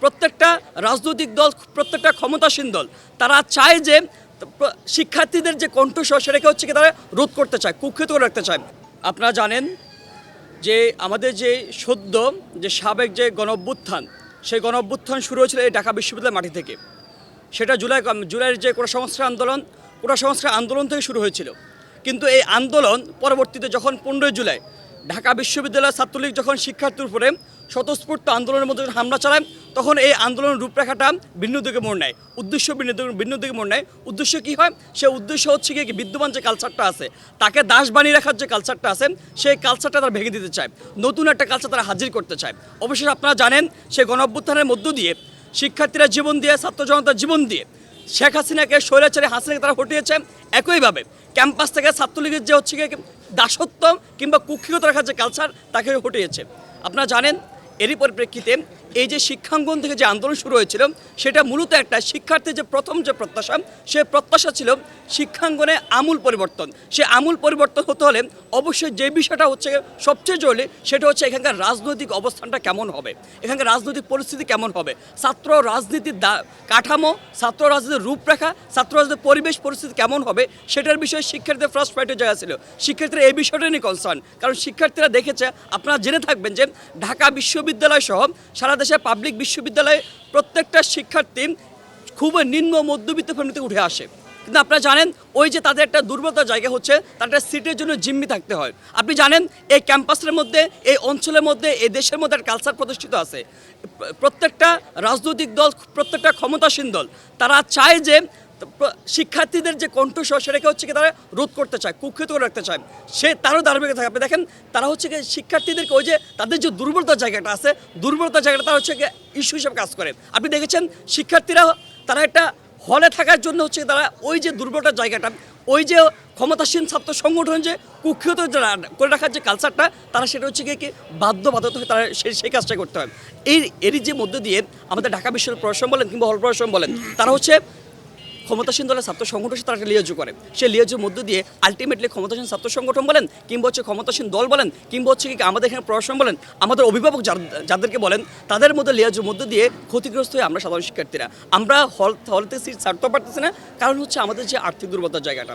প্রত্যেকটা রাজনৈতিক দল, প্রত্যেকটা ক্ষমতাসীন দল, তারা চায় যে শিক্ষার্থীদের যে কণ্ঠস্বর, সেটাকে হচ্ছে কি তারা রোধ করতে চায়, কুক্ষিত করে রাখতে চায়। আপনারা জানেন যে আমাদের যে সদ্য যে সাবেক যে গণ অভ্যুত্থান সেই গণ অভ্যুত্থান শুরু হয়েছিল এই ঢাকা বিশ্ববিদ্যালয়ের মাটি থেকে। সেটা জুলাই জুলাইয়ের যে কোটা সংস্কার আন্দোলন, কোটা সংস্কার আন্দোলন থেকে শুরু হয়েছিল। কিন্তু এই আন্দোলন পরবর্তীতে যখন পনেরোই জুলাই ঢাকা বিশ্ববিদ্যালয়ের ছাত্রলীগ যখন শিক্ষার্থীর উপরে স্বতঃস্ফূর্ত আন্দোলনের মধ্যে হামলা চালায় তখন এই আন্দোলনের রূপরেখাটা ভিন্ন দিকে মোড় নেয়। উদ্দেশ্য ভিন্ন ভিন্ন দিকে মোড় নেয়। উদ্দেশ্য কী হয়? সে উদ্দেশ্য হচ্ছে কি বিদ্যমান যে কালচারটা আছে, তাকে দাস বানিয়ে রাখার যে কালচারটা আছে, সেই কালচারটা তারা ভেঙে দিতে চায়। নতুন একটা কালচার তারা হাজির করতে চায়। অবশ্যই আপনারা জানেন সেই গণ অভ্যুত্থানের মধ্য দিয়ে শিক্ষার্থীরা জীবন দিয়ে, ছাত্র জনতার জীবন দিয়ে শেখ হাসিনাকে, স্বৈরাচারী হাসিনাকে তারা হটিয়েছে। একইভাবে ক্যাম্পাস থেকে ছাত্রলীগের যে হচ্ছে দাসত্ব কিংবা কুক্ষিগত রাখার যে কালচার তাকে হটিয়েছে। আপনারা জানেন এরই পরিপ্রেক্ষিতে এই যে শিক্ষাঙ্গন থেকে যে আন্দোলন শুরু হয়েছিল, সেটা মূলত একটা শিক্ষার্থীর যে প্রথম যে প্রত্যাশা, সে প্রত্যাশা ছিল শিক্ষাঙ্গনে আমূল পরিবর্তন। সে আমূল পরিবর্তন হতে হলে অবশ্যই যে বিষয়টা হচ্ছে সবচেয়ে জরুরি, সেটা হচ্ছে এখানকার রাজনৈতিক অবস্থানটা কেমন হবে, এখানকার রাজনৈতিক পরিস্থিতি কেমন হবে। ছাত্র রাজনীতির দা- কাঠামো, ছাত্র রাজনীতির রূপরেখা, ছাত্র রাজনীতির পরিবেশ পরিস্থিতি কেমন হবে, সেটার বিষয়ে শিক্ষার্থীদের ফার্স্ট ফাইটের জায়গা ছিল। শিক্ষার্থীরা এই বিষয়টা নিয়ে কনসার্ন কারণ শিক্ষার্থীরা দেখেছে, আপনারা জেনে থাকবেন যে ঢাকা বিশ্ববিদ্যালয় সহ সারা দেশে পাবলিক বিশ্ববিদ্যালয়ে প্রত্যেকটা শিক্ষার্থী খুব নিম্ন মধ্যবিত্ত ফ্যামিলিতে উঠে আসে। কিন্তু আপনারা জানেন, ওই যে তাদের একটা দুর্বলতার জায়গা হচ্ছে, তাদের সিটের জন্য জিম্মি থাকতে হয়। আপনি জানেন, এই ক্যাম্পাসের মধ্যে, এই অঞ্চলের মধ্যে, এই দেশের মধ্যে একটা কালচার প্রতিষ্ঠিত আছে। প্রত্যেকটা রাজনৈতিক দল, প্রত্যেকটা ক্ষমতাসীন দল, তারা চায় যে শিক্ষার্থীদের যে কণ্ঠস্বর, সেটাকে হচ্ছে কি তারা রোধ করতে চায়, কুক্ষিত করে রাখতে চায়। সে তারও ধারাবাহিকতা থাকে। আপনি দেখেন, তারা হচ্ছে কি শিক্ষার্থীদেরকে ওই যে তাদের যে দুর্বলতার জায়গাটা আছে দুর্বলতার জায়গাটা তারা হচ্ছে ইস্যু হিসেবে কাজ করে। আপনি দেখেছেন, শিক্ষার্থীরা তারা একটা হলে থাকার জন্য হচ্ছে তারা ওই যে দুর্বলতার জায়গাটা, ওই যে ক্ষমতাসীন ছাত্র সংগঠন যে কুক্ষিত করে রাখার যে কালচারটা তারা সেটা হচ্ছে গিয়ে কি বাধ্য বাধ্যত হয়ে তারা সেই সেই কাজটা করতে হয়। এই এরই যে মধ্য দিয়ে আমাদের ঢাকা বিশ্ববিদ্যালয় প্রশাসন বলেন কিংবা হল প্রশাসন বলেন, তারা হচ্ছে ক্ষমতাসীন দলের ছাত্র সংগঠন সাথে তারা লিয়াজু করে। সেই লিয়াজুর মধ্য দিয়ে আলটিমেটলি ক্ষমতাসীন ছাত্র সংগঠন বলেন, কিংবা হচ্ছে ক্ষমতাসীন দল বলেন, কিংবা হচ্ছে কি আমাদের এখানে প্রশাসন বলেন, আমাদের অভিভাবক যাদেরকে বলেন, তাদের মধ্যে লিয়াজুর মধ্য দিয়ে ক্ষতিগ্রস্ত হয়ে আমরা সাধারণ শিক্ষার্থীরা। আমরা হল হলতে সিট ছাড়তে পারতেছি না, কারণ হচ্ছে আমাদের যে আর্থিক দুর্বলতার জায়গাটা।